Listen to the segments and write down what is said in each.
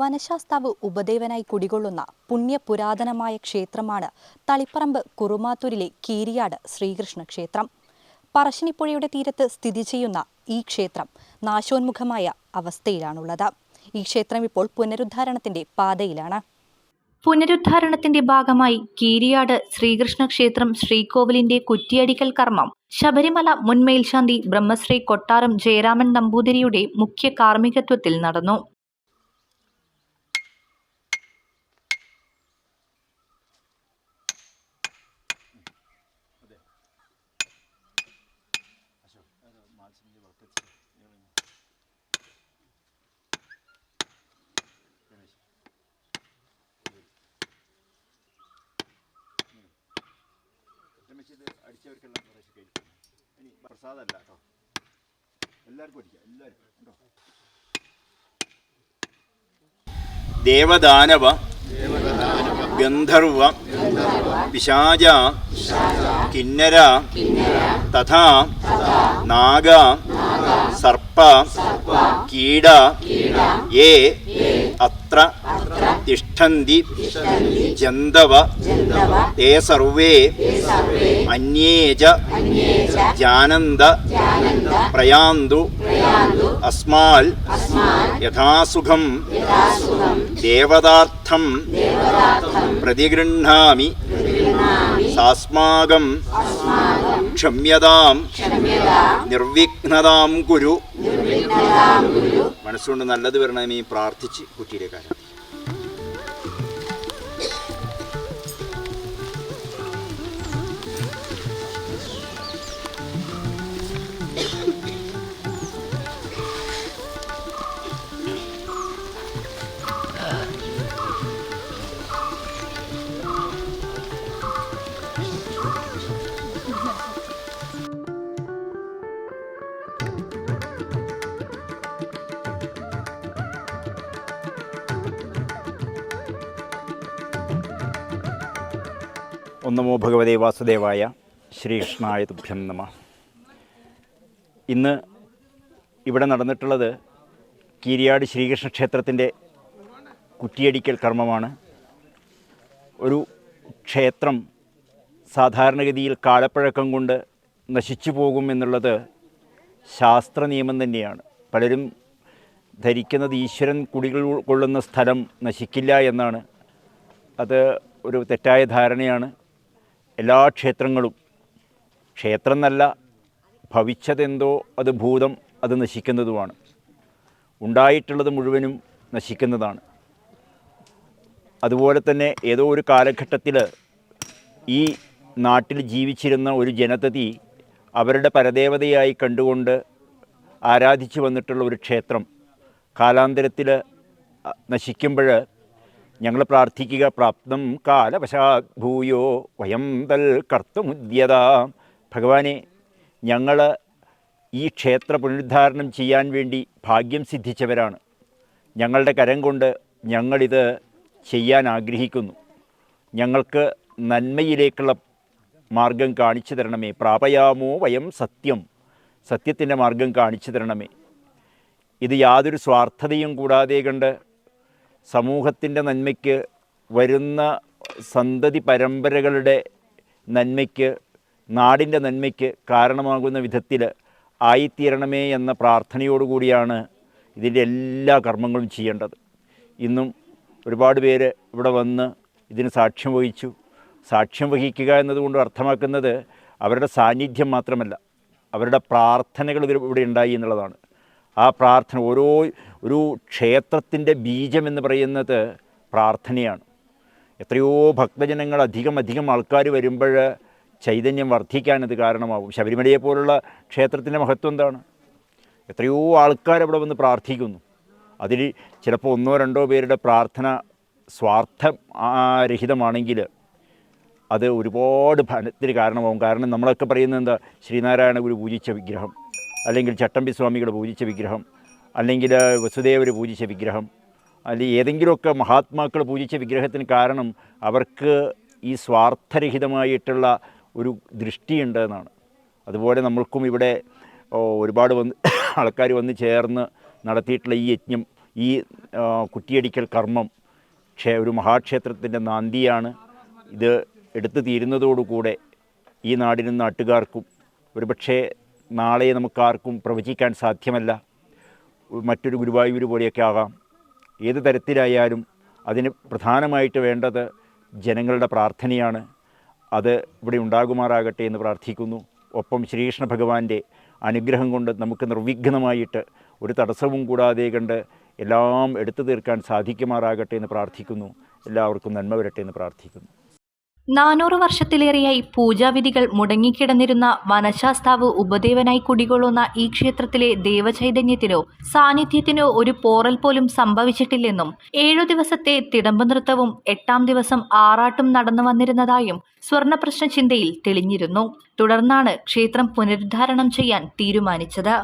വനശാസ്താവ് ഉപദേവനായി കുടികൊള്ളുന്ന പുണ്യപുരാതനമായ ക്ഷേത്രമാണ് തളിപ്പറമ്പ് കുറുമാത്തൂരിലെ കീരിയാട് ശ്രീകൃഷ്ണ ക്ഷേത്രം പറശ്ശിനിപ്പുഴയുടെ തീരത്ത് സ്ഥിതി ചെയ്യുന്ന ഈ ക്ഷേത്രം നാശോന്മുഖമായ അവസ്ഥയിലാണുള്ളത്. ഈ ക്ഷേത്രം ഇപ്പോൾ പുനരുദ്ധാരണത്തിന്റെ പാതയിലാണ്. പുനരുദ്ധാരണത്തിന്റെ ഭാഗമായി കീരിയാട് ശ്രീകൃഷ്ണ ക്ഷേത്രം ശ്രീകോവിലിന്റെ കുറ്റിയടിക്കൽ കർമ്മം ശബരിമല മുൻ മേൽശാന്തി ബ്രഹ്മശ്രീ കൊട്ടാരം ജയരാമൻ നമ്പൂതിരിയുടെ മുഖ്യ കാർമ്മികത്വത്തിൽ നടന്നു. രമേശ് ഇത് അടിച്ചവർക്കെല്ലാം കുറേശ്ശെ കഴിക്കും ഇനി പ്രസാദമല്ല കേട്ടോ എല്ലാവർക്കും അടിക്കാം എല്ലാവരും കേട്ടോ ദേവദാനവ ഗന്ധർവ പിശാച കിന്നര തഥാ നാഗ സർപ്പ കീട യേ അത്ര തിഷ്ഠന്തി ജന്തവ തേ സർവേ അന്യേ ച ജാനന്ത പ്രയാന്തു അസ്മാൽ യഥാസുഖം ദേവതാർത്ഥം പ്രതിഗൃഹാമി സാസ്മാകം ക്ഷമ്യതാം നിർവിഘ്നതാം കുരു. മനസ്സുകൊണ്ട് നല്ലത് വരണമെന്ന് പ്രാർത്ഥിച്ച് കുട്ടിയിലേക്കാണ് ഒന്നമോ ഭഗവതേ വാസുദേവായ ശ്രീകൃഷ്ണായ തുഭ്യം നമ. ഇന്ന് ഇവിടെ നടന്നിട്ടുള്ളത് കീരിയാട് ശ്രീകൃഷ്ണ ക്ഷേത്രത്തിന്റെ കുറ്റിയടിക്കൽ കർമ്മമാണ്. ഒരു ക്ഷേത്രം സാധാരണഗതിയിൽ കാലപ്പഴക്കം കൊണ്ട് നശിച്ചു പോകും എന്നുള്ളത് ശാസ്ത്ര നിയമം തന്നെയാണ്. പലരും ധരിക്കുന്നത് ഈശ്വരൻ കുടികൾ കൊള്ളുന്ന സ്ഥലം നശിക്കില്ല എന്നാണ്. അത് ഒരു തെറ്റായ ധാരണയാണ്. എല്ലാ ക്ഷേത്രങ്ങളും. ക്ഷേത്രം എന്നല്ല ഭവിച്ചതെന്തോ അത് ഭൂതം അത് നശിക്കുന്നതുമാണ്. ഉണ്ടായിട്ടുള്ളത് മുഴുവനും നശിക്കുന്നതാണ്. അതുപോലെ തന്നെ ഏതോ ഒരു കാലഘട്ടത്തിൽ ഈ നാട്ടിൽ ജീവിച്ചിരുന്ന ഒരു ജനതതി അവരുടെ പരദേവതയായി കണ്ടുകൊണ്ട് ആരാധിച്ചു വന്നിട്ടുള്ള ഒരു ക്ഷേത്രം കാലാന്തരത്തിൽ നശിക്കുമ്പോൾ ഞങ്ങൾ പ്രാർത്ഥിക്കുക പ്രാപ്തം കാലവശാത് ഭൂയോ വയം തൽ കർത്തമുദ്യത ഭഗവാനെ ഞങ്ങൾ ഈ ക്ഷേത്ര പുനരുദ്ധാരണം ചെയ്യാൻ വേണ്ടി ഭാഗ്യം സിദ്ധിച്ചവരാണ്. ഞങ്ങളുടെ കരം കൊണ്ട് ഞങ്ങളിത് ചെയ്യാൻ ആഗ്രഹിക്കുന്നു. ഞങ്ങൾക്ക് നന്മയിലേക്കുള്ള മാർഗം കാണിച്ചു തരണമേ. പ്രാപയാമോ വയം സത്യം സത്യത്തിന്റെ മാർഗം കാണിച്ചു തരണമേ. ഇത് യാതൊരു സ്വാർത്ഥതയും കൂടാതെ കണ്ട് സമൂഹത്തിന്റെ നന്മയ്ക്ക് വരുന്ന സന്തതി പരമ്പരകളുടെ നന്മയ്ക്ക് നാടിന്റെ നന്മയ്ക്ക് കാരണമാകുന്ന വിധത്തിൽ ആയിത്തീരണമേ എന്ന പ്രാർത്ഥനയോടുകൂടിയാണ് ഇതിന്റെ എല്ലാ കർമ്മങ്ങളും ചെയ്യേണ്ടത്. ഇന്നും ഒരുപാട് പേര് ഇവിടെ വന്ന് ഇതിന് സാക്ഷ്യം വഹിച്ചു. സാക്ഷ്യം വഹിക്കുക എന്നതുകൊണ്ട് അർത്ഥമാക്കുന്നത് അവരുടെ സാന്നിധ്യം മാത്രമല്ല അവരുടെ പ്രാർത്ഥനകൾ ഇവിടെ ഉണ്ടായി എന്നുള്ളതാണ്. ആ പ്രാർത്ഥന ഓരോ ഒരു ക്ഷേത്രത്തിന്റെ ബീജമെന്ന് പറയുന്നത് പ്രാർത്ഥനയാണ്. എത്രയോ ഭക്തജനങ്ങൾ അധികം അധികം ആൾക്കാർ വരുമ്പോൾ ചൈതന്യം വർദ്ധിക്കാനത് കാരണമാകും ശബരിമലയെ പോലുള്ള ക്ഷേത്രത്തിന്റെ മഹത്വം എന്താണ്? എത്രയോ ആൾക്കാർ അവിടെ വന്ന് പ്രാർത്ഥിക്കുന്നു. അതിൽ ചിലപ്പോൾ ഒന്നോ രണ്ടോ പേരുടെ പ്രാർത്ഥന സ്വാർത്ഥ രഹിതമാണെങ്കിൽ അത് ഒരുപാട് ഫലത്തിന് കാരണമാകും കാരണം നമ്മളൊക്കെ പറയുന്നത് എന്താ? ശ്രീനാരായണ ഗുരു പൂജിച്ച വിഗ്രഹം. അല്ലെങ്കിൽ ചട്ടമ്പി സ്വാമികൾ പൂജിച്ച വിഗ്രഹം അല്ലെങ്കിൽ വസുദേവർ പൂജിച്ച വിഗ്രഹം അല്ലെങ്കിൽ ഏതെങ്കിലുമൊക്കെ മഹാത്മാക്കൾ പൂജിച്ച വിഗ്രഹത്തിന് കാരണം അവർക്ക് ഈ സ്വാർത്ഥരഹിതമായിട്ടുള്ള ഒരു ദൃഷ്ടിയുണ്ട് എന്നാണ്. അതുപോലെ നമ്മൾക്കും ഇവിടെ ഒരുപാട് വന്ന് ആൾക്കാർ വന്ന് ചേർന്ന് നടത്തിയിട്ടുള്ള ഈ യജ്ഞം ഈ കുറ്റിയടിക്കൽ കർമ്മം ക്ഷേ ഒരു മഹാക്ഷേത്രത്തിന്റെ നാന്തിയാണ്. ഇത് എടുത്തു തീരുന്നതോടുകൂടെ ഈ നാടിനും നാട്ടുകാർക്കും ഒരുപക്ഷേ നാളെ നമുക്കാർക്കും പ്രവചിക്കാൻ സാധ്യമല്ല. മറ്റൊരു ഗുരുവായൂർ പോലെയൊക്കെ ആകാം. ഏത് തരത്തിലായാലും അതിന് പ്രധാനമായിട്ട് വേണ്ടത് ജനങ്ങളുടെ പ്രാർത്ഥനയാണ്. അത് ഇവിടെ ഉണ്ടാകുമാറാകട്ടെ എന്ന് പ്രാർത്ഥിക്കുന്നു. ഒപ്പം ശ്രീകൃഷ്ണ ഭഗവാന്റെ അനുഗ്രഹം കൊണ്ട് നമുക്ക് നിർവിഘ്നമായിട്ട് ഒരു തടസ്സവും കൂടാതെ കണ്ട് എല്ലാം എടുത്തു തീർക്കാൻ സാധിക്കുമാറാകട്ടെ എന്ന് പ്രാർത്ഥിക്കുന്നു. എല്ലാവർക്കും നന്മ വരട്ടെ എന്ന് പ്രാർത്ഥിക്കുന്നു. നാനൂറ് വർഷത്തിലേറെയായി പൂജാവിധികൾ മുടങ്ങിക്കിടന്നിരുന്ന വനശാസ്താവ് ഉപദേവനായി കുടികൊള്ളുന്ന ഈ ക്ഷേത്രത്തിലെ ദേവചൈതന്യത്തിനോ സാന്നിധ്യത്തിനോ ഒരു പോറൽ പോലും സംഭവിച്ചിട്ടില്ലെന്നും ഏഴു ദിവസത്തെ തിടമ്പ് നൃത്തവും എട്ടാം ദിവസം ആറാട്ടും നടന്നു വന്നിരുന്നതായും സ്വർണപ്രശ്ന ചിന്തയിൽ തെളിഞ്ഞിരുന്നു. തുടർന്നാണ് ക്ഷേത്രം പുനരുദ്ധാരണം ചെയ്യാൻ തീരുമാനിച്ചത്.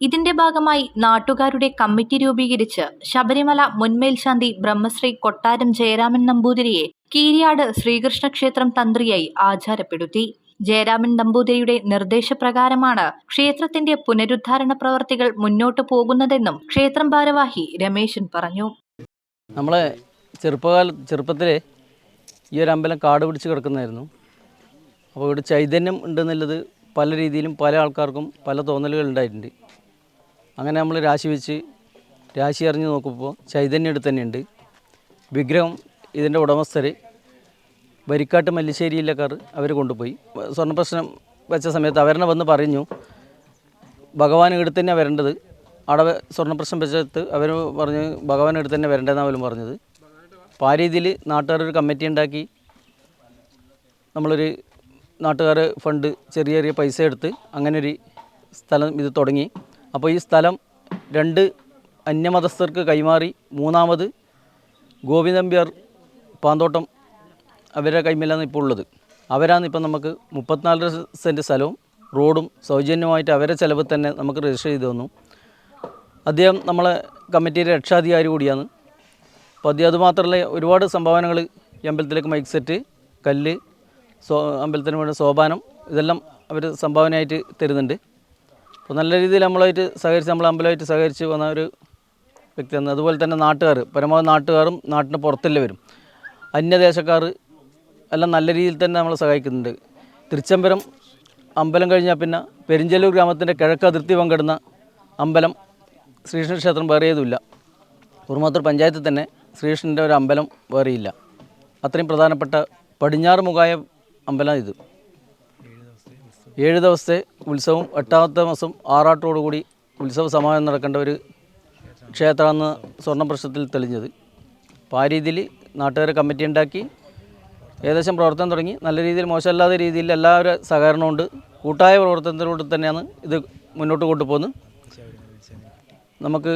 ഇതിന്റെ ഭാഗമായി നാട്ടുകാരുടെ കമ്മിറ്റി രൂപീകരിച്ച് ശബരിമല മുൻമേൽശാന്തി ബ്രഹ്മശ്രീ കൊട്ടാരം ജയരാമൻ നമ്പൂതിരിയെ കീരിയാട് ശ്രീകൃഷ്ണ ക്ഷേത്രം തന്ത്രിയായി ആചാരപ്പെടുത്തി. ജയരാമൻ നമ്പൂതിരിയുടെ നിർദ്ദേശപ്രകാരമാണ് ക്ഷേത്രത്തിന്റെ പുനരുദ്ധാരണ പ്രവർത്തികൾ മുന്നോട്ടു പോകുന്നതെന്നും ക്ഷേത്രം ഭാരവാഹി രമേശൻ പറഞ്ഞു. നമ്മളെ ചെറുപ്പകാല ചെറുപ്പത്തിൽ ഈ ഒരു അമ്പലം കാട് പിടിച്ച് കിടക്കുന്നതായിരുന്നു. അപ്പോൾ ഇവിടെ ചൈതന്യം ഉണ്ടെന്നുള്ളത് പല രീതിയിലും പല ആൾക്കാർക്കും പല തോന്നലുകൾ ഉണ്ടായിട്ടുണ്ട്. അങ്ങനെ നമ്മൾ രാശി വെച്ച് രാശി അറിഞ്ഞ് നോക്കുമ്പോൾ ചൈതന്യം എടുത്ത് തന്നെയുണ്ട്. വിഗ്രഹം ഇതിന്റെ ഉടമസ്ഥർ വരിക്കാട്ട് മല്ലിശ്ശേരിയിലേക്കാർ അവർ കൊണ്ടുപോയി. സ്വർണപ്രശ്നം വെച്ച സമയത്ത് അവരെന്നെ വന്ന് പറഞ്ഞു ഭഗവാൻ എടുത്ത് തന്നെ വരേണ്ടത്. അവിടെ സ്വർണപ്രശ്നം വെച്ചെടുത്ത് അവർ പറഞ്ഞ് ഭഗവാൻ എടുത്ത് തന്നെ വരേണ്ടതെന്നാണ് അവരും പറഞ്ഞത്. അപ്പോൾ ആ രീതിയിൽ നാട്ടുകാർ ഒരു കമ്മിറ്റി ഉണ്ടാക്കി. നമ്മളൊരു നാട്ടുകാർ ഫണ്ട് ചെറിയ ചെറിയ പൈസ എടുത്ത് അങ്ങനെ ഒരു സ്ഥലം ഇത് തുടങ്ങി. അപ്പോൾ ഈ സ്ഥലം രണ്ട് അന്യമതസ്ഥർക്ക് കൈമാറി മൂന്നാമത് ഗോവിന്ദമ്പ്യാർ പാന്തോട്ടം അവരുടെ കൈമേലാണ് ഇപ്പോൾ ഉള്ളത്. അവരാണ് ഇപ്പം നമുക്ക് മുപ്പത്തിനാല് സെന്റ് സ്ഥലവും റോഡും സൗജന്യമായിട്ട് അവരെ ചിലവ് തന്നെ നമുക്ക് രജിസ്റ്റർ ചെയ്തു തന്നു. അദ്ദേഹം നമ്മളെ കമ്മിറ്റിയുടെ രക്ഷാധികാരി കൂടിയാണ്. അപ്പോൾ അദ്ദേഹം അതുമാത്രമല്ല ഒരുപാട് സംഭാവനകൾ ഈ അമ്പലത്തിലേക്ക് മൈക്ക് സെറ്റ് കല്ല് സോ അമ്പലത്തിന് വേണ്ട സോപാനം ഇതെല്ലാം അവർ സംഭാവനയായിട്ട് തരുന്നുണ്ട്. അപ്പോൾ നല്ല രീതിയിൽ നമ്മളായിട്ട് സഹകരിച്ച് നമ്മൾ അമ്പലമായിട്ട് സഹകരിച്ച് വന്ന ഒരു വ്യക്തിയാണ്. അതുപോലെ തന്നെ നാട്ടുകാർ പരമാവധി നാട്ടുകാരും നാട്ടിന് പുറത്തുള്ളവരും. അന്യദേശക്കാർ എല്ലാം നല്ല രീതിയിൽ തന്നെ നമ്മളെ സഹായിക്കുന്നുണ്ട്. തിരുച്ചമ്പരം അമ്പലം കഴിഞ്ഞാൽ പിന്നെ പെരിഞ്ചല്ലൂർ ഗ്രാമത്തിന്റെ കിഴക്ക് അതിർത്തി പങ്കിടുന്ന അമ്പലം ശ്രീകൃഷ്ണ ക്ഷേത്രം വേറെ ഏതുമില്ല. കുറുമാത്തൂർ പഞ്ചായത്തിൽ തന്നെ ശ്രീകൃഷ്ണന്റെ ഒരു അമ്പലം വേറെയില്ല അത്രയും പ്രധാനപ്പെട്ട പടിഞ്ഞാറ് മുഖായ അമ്പലം ഇത്. ഏഴ് ദിവസത്തെ ഉത്സവം എട്ടാമത്തെ മാസം ആറാട്ടോടുകൂടി ഉത്സവ സമാപനം നടക്കേണ്ട ഒരു ക്ഷേത്രമെന്ന് സ്വർണ പ്രശ്നത്തിൽ തെളിഞ്ഞത്. അപ്പോൾ ആ രീതിയിൽ നാട്ടുകാരെ കമ്മിറ്റി ഉണ്ടാക്കി ഏകദേശം പ്രവർത്തനം തുടങ്ങി. നല്ല രീതിയിൽ മോശമല്ലാത്ത രീതിയിൽ എല്ലാവരും സഹകരണമുണ്ട് കൂട്ടായ പ്രവർത്തനത്തിലൂടെ തന്നെയാണ് ഇത് മുന്നോട്ട് കൊണ്ടുപോകുന്നത്. നമുക്ക്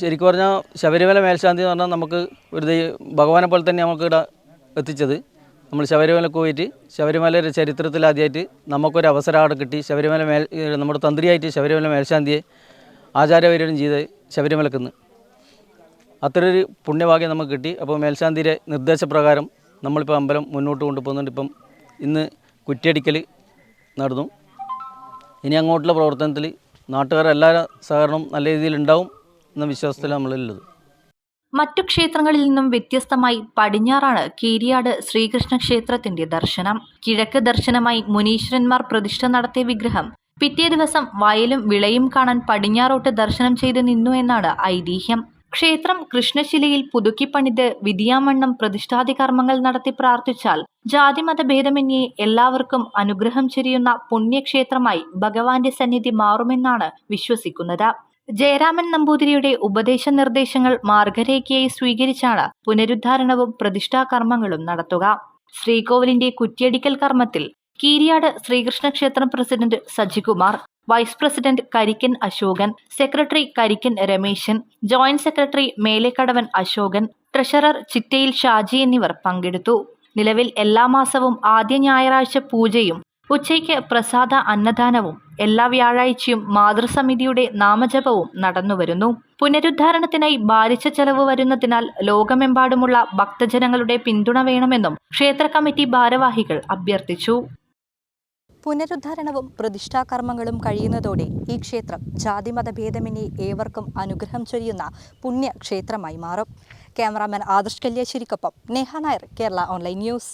ശരിക്കും പറഞ്ഞാൽ ശബരിമല മേൽശാന്തി എന്ന് പറഞ്ഞാൽ നമുക്ക് ഒരു ഭഗവാനെ പോലെ തന്നെ നമുക്ക് ഇവിടെ എത്തിച്ചത്. നമ്മൾ ശബരിമലക്ക് പോയിട്ട് ശബരിമലയുടെ ചരിത്രത്തിൽ ആദ്യമായിട്ട് നമുക്കൊരു അവസരം അവിടെ കിട്ടി. ശബരിമല മേൽ നമ്മുടെ തന്ത്രിയായിട്ട് ശബരിമല മേൽശാന്തിയെ ആചാര്യപര്യടനം ചെയ്ത് ശബരിമലക്കുന്ന് അത്ര ഒരു പുണ്യഭാഗ്യം നമുക്ക് കിട്ടി. അപ്പോൾ മേൽശാന്തിയുടെ നിർദ്ദേശപ്രകാരം നമ്മളിപ്പോൾ അമ്പലം മുന്നോട്ട് കൊണ്ടുപോകുന്നുണ്ട്. ഇപ്പം ഇന്ന് കുറ്റിയടിക്കൽ നടന്നു. ഇനി അങ്ങോട്ടുള്ള പ്രവർത്തനത്തിൽ നാട്ടുകാർ എല്ലാ സഹകരണവും നല്ല രീതിയിൽ ഉണ്ടാവും എന്ന വിശ്വാസത്തിൽ നമ്മളുള്ളത് മറ്റു ക്ഷേത്രങ്ങളിൽ നിന്നും വ്യത്യസ്തമായി പടിഞ്ഞാറാണ് കീരിയാട് ശ്രീകൃഷ്ണ ക്ഷേത്രത്തിന്റെ ദർശനം. കിഴക്ക് ദർശനമായി മുനീശ്വരന്മാർ പ്രതിഷ്ഠ നടത്തിയ വിഗ്രഹം. പിറ്റേ ദിവസം വയലും വിളയും കാണാൻ പടിഞ്ഞാറോട്ട് ദർശനം ചെയ്തു നിന്നു എന്നാണ് ഐതിഹ്യം. ക്ഷേത്രം കൃഷ്ണശിലയിൽ പുതുക്കിപ്പണിത് വിധിയാമണ്ണം പ്രതിഷ്ഠാദി കർമ്മങ്ങൾ നടത്തി പ്രാർത്ഥിച്ചാൽ ജാതിമത ഭേദമന്യേ എല്ലാവർക്കും അനുഗ്രഹം ചെരിയുന്ന പുണ്യക്ഷേത്രമായി ഭഗവാന്റെ സന്നിധി മാറുമെന്നാണ് വിശ്വസിക്കുന്നത്. ജയരാമൻ നമ്പൂതിരിയുടെ ഉപദേശ നിർദ്ദേശങ്ങൾ മാർഗരേഖയായി സ്വീകരിച്ചാണ് പുനരുദ്ധാരണവും പ്രതിഷ്ഠാ കർമ്മങ്ങളും നടത്തുക. ശ്രീകോവിലിന്റെ കുറ്റിയടിക്കൽ കർമ്മത്തിൽ കീരിയാട് ശ്രീകൃഷ്ണ ക്ഷേത്രം president Sajikumar vice president Karikkan Ashokan secretary Karikkan Rameshan joint secretary Melekkadavan Ashokan treasurer Chittayil Shaji എന്നിവർ പങ്കെടുത്തു. നിലവിൽ എല്ലാ മാസവും ആദ്യ ഞായറാഴ്ച പൂജയും ഉച്ചയ്ക്ക് പ്രസാദ അന്നദാനവും എല്ലാ വ്യാഴാഴ്ചയും മാതൃസമിതിയുടെ നാമജപവും നടന്നുവരുന്നു. പുനരുദ്ധാരണത്തിനായി ഭാരിച്ച ചെലവ് വരുന്നതിനാൽ ലോകമെമ്പാടുമുള്ള ഭക്തജനങ്ങളുടെ പിന്തുണ വേണമെന്നും ക്ഷേത്ര കമ്മിറ്റി ഭാരവാഹികൾ അഭ്യർത്ഥിച്ചു. പുനരുദ്ധാരണവും പ്രതിഷ്ഠാകർമ്മങ്ങളും കഴിയുന്നതോടെ ഈ ക്ഷേത്രം ജാതിമത ഏവർക്കും അനുഗ്രഹം ചൊരിയുന്ന പുണ്യക്ഷേത്രമായി മാറും. ക്യാമറാമാൻ ആദർശ് കല്യാശ്ശേരിക്കൊപ്പം നേഹ നായർ കേരള ഓൺലൈൻ ന്യൂസ്.